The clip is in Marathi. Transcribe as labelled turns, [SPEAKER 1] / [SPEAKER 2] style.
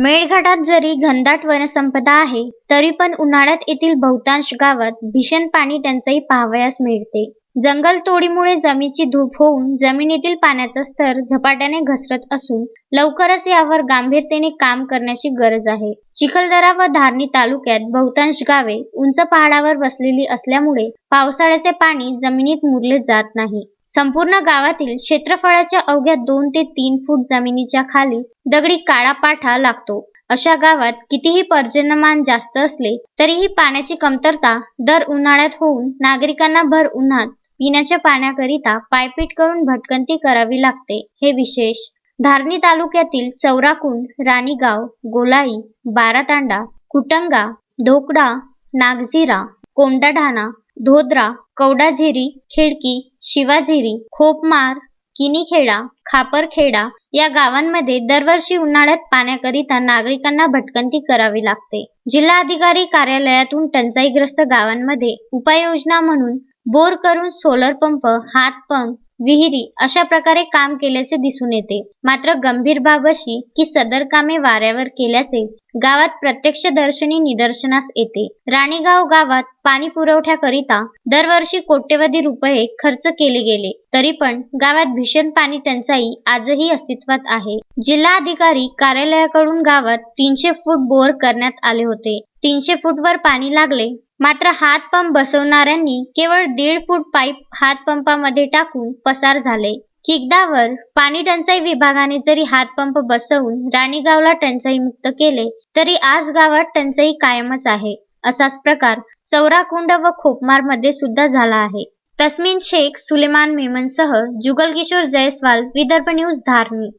[SPEAKER 1] मेळघाटात जरी घनदाट वनसंपदा आहे तरी पण उन्हाळ्यात येथील बहुतांश गावात भीषण पाणी टंचाई पाहावयास मिळते. जंगलतोडीमुळे जमिनीची धूप होऊन जमिनीतील पाण्याचा स्तर झपाट्याने घसरत असून लवकरच यावर गांभीर्याने काम करण्याची गरज आहे. चिखलदरा व धारणी तालुक्यात बहुतांश गावे उंच पहाडावर वसलेली असल्यामुळे पावसाळ्याचे पाणी जमिनीत मुरले जात नाही. संपूर्ण गावातील क्षेत्रफळाच्या अवघ्या दोन ते तीन फूट जमिनीच्या खाली दगडी काळा पाठा लागतो. अशा गावात कितीही पर्जन्यमान जास्त असले तरीही पाण्याची कमतरता दर उन्हाळ्यात होऊन नागरिकांना भर उन्हात पिण्याच्या पाण्याकरिता पायपीट करून भटकंती करावी लागते. हे विशेष धारणी तालुक्यातील चौराकुंड राणीगाव गोलाई बारातांडा कुटंगा ढोकडा नागझिरा कोंडाढाणा धोद्रा कवडाझिरी खिडकी शिवाझिरी खोपमार किनीखेडा खापरखेडा या गावांमध्ये दरवर्षी उन्हाळ्यात पाण्याकरिता नागरिकांना भटकंती करावी लागते. जिल्हाधिकारी कार्यालयातून टंचाईग्रस्त गावांमध्ये उपाययोजना म्हणून बोर करून सोलर पंप हातपंप विहिरी अशा प्रकारे काम केल्याचे दिसून येते. मात्र गंभीर बाब अशी की सदर कामे वाऱ्यावर केल्याचे गावात प्रत्यक्षदर्शनी निदर्शनास येते. राणीगाव गावात पाणी पुरवठ्याकरिता दरवर्षी कोट्यवधी रुपये खर्च केले गेले. तरी पण गावात भीषण पाणी टंचाई आजही अस्तित्वात आहे. जिल्हाधिकारी कार्यालयाकडून गावात तीनशे फूट बोर करण्यात आले होते. तीनशे फूटवर पाणी लागले मात्र हातपंप बसवणाऱ्यांनी केवळ दीड फूट पाईप हातपंपामध्ये टाकून पसार झाले. किगदावर पाणी टंचाई विभागाने जरी हातपंप बसवून राणीगावला टंचाईमुक्त केले तरी आज गावात टंचाई कायमच आहे असाच प्रकार चौराकुंड व खोपमारमध्ये सुद्धा झाला आहे. तस्मिन शेख सुलेमान मेमनसह जुगल किशोर जयस्वाल विदर्भ न्यूज धारणी.